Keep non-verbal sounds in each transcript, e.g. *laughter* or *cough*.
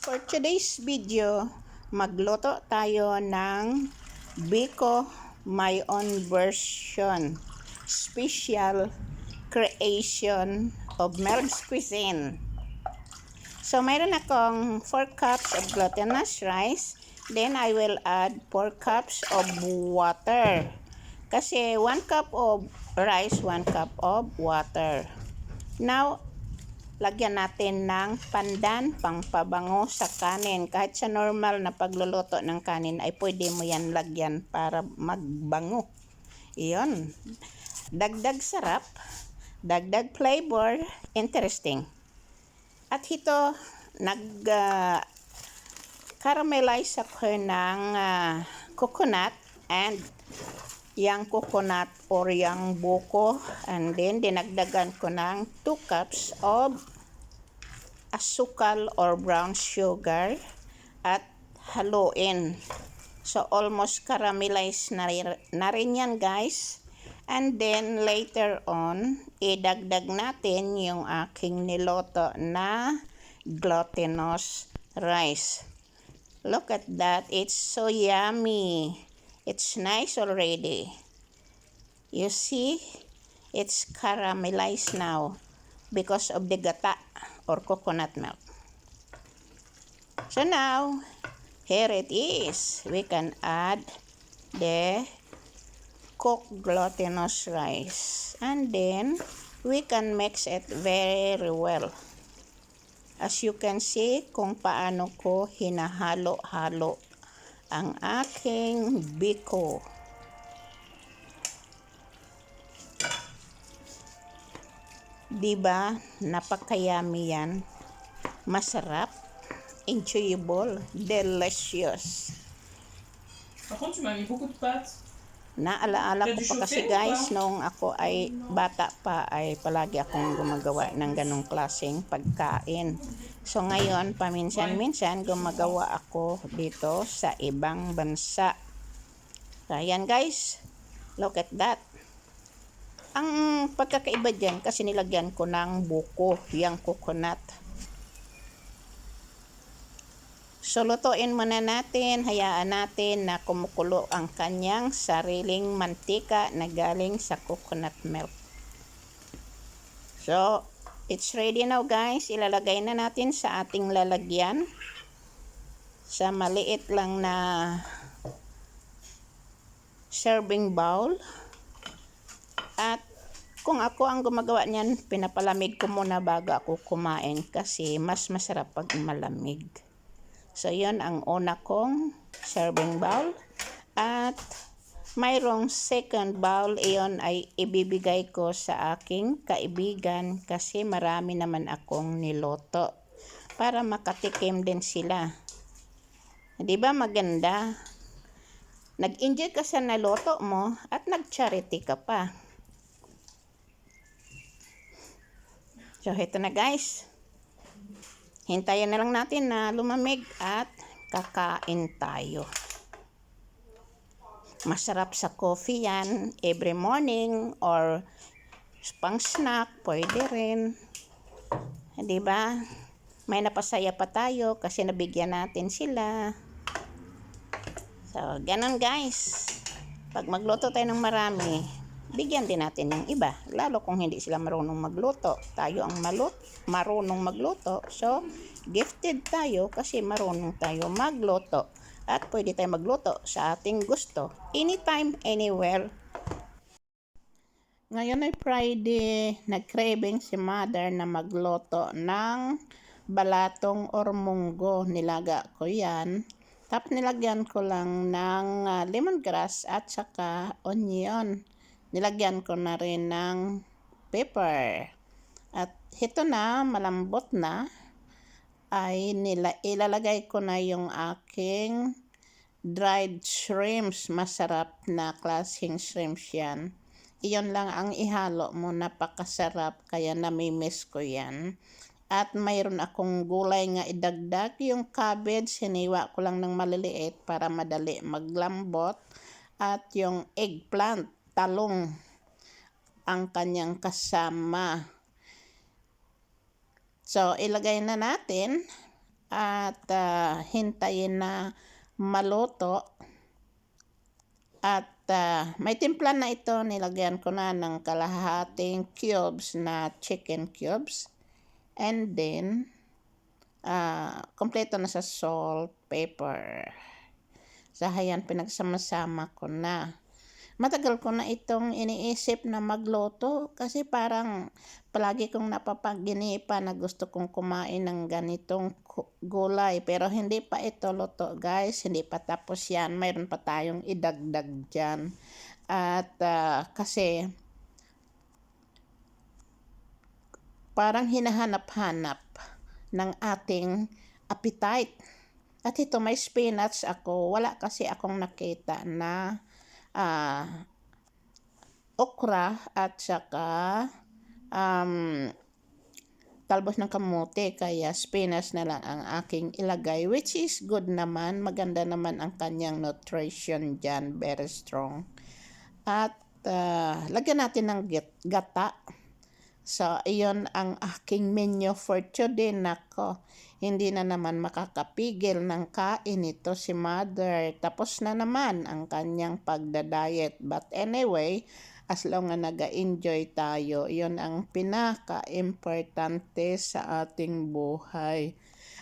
For today's video, magluto tayo ng Biko My Own Version Special Creation of Mel's Cuisine. So, mayroon akong 4 cups of glutinous rice. Then, I will add 4 cups of water. Kasi 1 cup of rice, 1 cup of water. Now, lagyan natin ng pandan, pangpabango sa kanin. Kahit sa normal na pagluluto ng kanin ay pwede mo yan lagyan para magbango. Iyon. Dagdag sarap, dagdag flavor, interesting. At ito, nag ah, caramelize ako ng ah, coconut and yang coconut or yang buko and then dinagdagan ko ng 2 cups of asukal or brown sugar at haluin. So almost caramelize na, na rin yan guys. And then later on, idagdag natin yung aking niloto na glutinous rice. Look at that. It's so yummy. It's nice already. You see? It's caramelized now because of the gata or coconut milk. So now, here it is. We can add the cooked glutinous rice. And then, we can mix it very well. As you can see kung paano ko hinahalo-halo ang aking biko. Diba? Napakayami yan. Masarap. Enjoyable. Delicious. Par contre, tu pâtes. Naalaala ko pa kasi guys, nung ako ay bata pa ay palagi akong gumagawa ng ganong klaseng pagkain. So ngayon, paminsan-minsan gumagawa ako dito sa ibang bansa. Ayan guys, look at that. Ang pagkakaiba dyan kasi nilagyan ko ng buko, yung coconut. So, lutuin muna natin, hayaan natin na kumukulo ang kanyang sariling mantika na galing sa coconut milk. So, it's ready now guys. Ilalagay na natin sa ating lalagyan. Sa maliit lang na serving bowl. At kung ako ang gumagawa niyan, pinapalamig ko muna bago ako kumain kasi mas masarap pag malamig. So, yon ang una kong serving bowl. At mayroong second bowl, iyon ay ibibigay ko sa aking kaibigan kasi marami naman akong niloto para makatikim din sila. Di ba maganda? Nag-enjoy ka sa naloto mo at nag-charity ka pa. So, ito na guys. Hintayin na lang natin na lumamig at kakain tayo. Masarap sa coffee yan every morning or pang snack, pwede rin. Di ba? May napasaya pa tayo kasi nabigyan natin sila. So, ganun guys. Pag magluto tayo ng marami, bigyan din natin yung iba. Lalo kung hindi sila marunong magluto. Tayo ang malut marunong magluto. So, gifted tayo kasi marunong tayo magluto. At pwede tayo magluto sa ating gusto. Anytime, anywhere. Ngayon ay Friday, nag-craving si mother na magluto ng balatong or munggo. Nilaga ko yan. Tapos nilagyan ko lang ng ah, lemongrass at saka onion. Nilagyan ko na rin ng pepper. At ito na, malambot na, ay nila, ilalagay ko na yung aking dried shrimps. Masarap na klaseng shrimps yan. Iyon lang ang ihalo mo, napakasarap, kaya namimiss ko yan. At mayroon akong gulay nga idagdag, yung cabbage, hiniwa ko lang ng maliliit para madali maglambot. At yung eggplant, talong, ang kanyang kasama. So, ilagay na natin at ah, hintayin na maluto. At ah, may timpla na ito, nilagyan ko na ng kalahating cubes na chicken cubes. And then, ah, kompleto na sa salt, pepper. Sa hayan, pinagsama-sama ko na. Matagal ko na itong iniisip na magluto kasi parang palagi kong napapaginipa na gusto kong kumain ng ganitong gulay. Pero hindi pa ito luto guys, hindi pa tapos yan. Mayroon pa tayong idagdag dyan. At ah, kasi parang hinahanap-hanap ng ating appetite. At ito may spinach ako. Wala kasi akong nakita na ah, okra at saka um, talbos ng kamote kaya spinach na lang ang aking ilagay which is good naman. Maganda naman ang kanyang nutrition dyan very strong. At ah, lagyan natin ng gata So, iyon ang aking menu for today. Nako, hindi na naman makakapigil ng kain ito si mother. Tapos na naman ang kanyang pagda-diet. But anyway, as long na nag-enjoy tayo, iyon ang pinaka-importante sa ating buhay.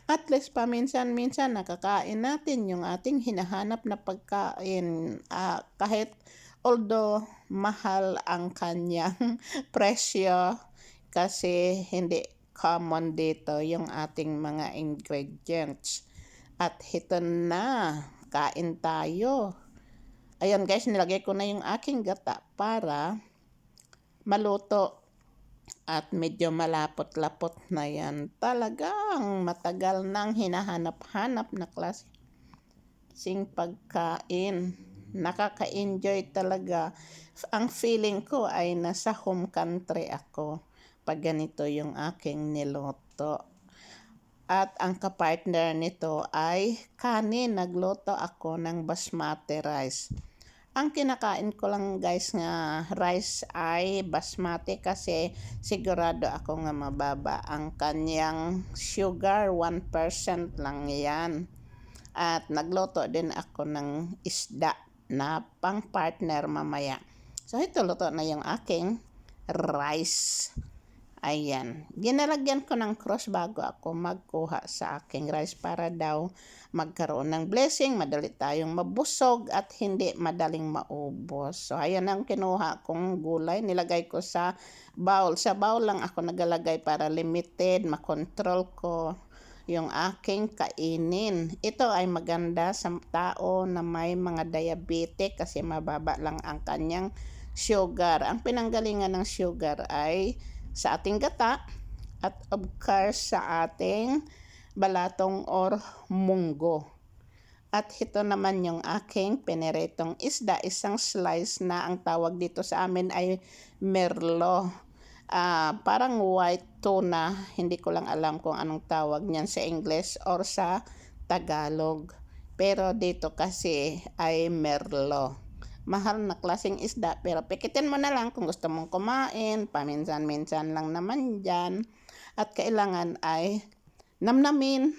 At least paminsan-minsan nakakain natin yung ating hinahanap na pagkain. Ah, kahit although mahal ang kanyang *laughs* presyo kasi hindi common dito yung ating mga ingredients. At ito na, kain tayo. Ayan guys, nilagay ko na yung aking gata para maluto at medyo malapot-lapot na yan. Talagang matagal nang hinahanap-hanap na klase sing pagkain. Nakaka-enjoy talaga. Ang feeling ko ay nasa home country ako pag ganito yung aking niluto. At ang kapartner nito ay kanin. Nagluto ako ng basmati rice. Ang kinakain ko lang guys nga rice ay basmati kasi sigurado ako nga mababa ang kanyang sugar 1% lang yan. At nagluto din ako ng isda na pang partner mamaya. So ito luto na yung aking rice. Ayan. Ginalagyan ko ng cross bago ako magkuha sa aking rice para daw magkaroon ng blessing, madali tayong mabusog at hindi madaling maubos. So ayan ang kinuha kong gulay, nilagay ko sa bowl. Sa bowl lang ako nagalagay para limited, makontrol ko yung aking kainin. Ito ay maganda sa tao na may mga diabetic kasi mababa lang ang kanyang sugar. Ang pinanggalingan ng sugar ay sa ating gata at of course sa ating balatong or munggo. At ito naman yung aking pineretong isda, isang slice na ang tawag dito sa amin ay merlo. Ah, parang white tuna, hindi ko lang alam kung anong tawag niyan sa English or sa Tagalog. Pero dito kasi ay merlo mahal na klaseng isda pero pikitin mo na lang kung gusto mong kumain paminsan-minsan lang naman dyan. At kailangan ay namnamin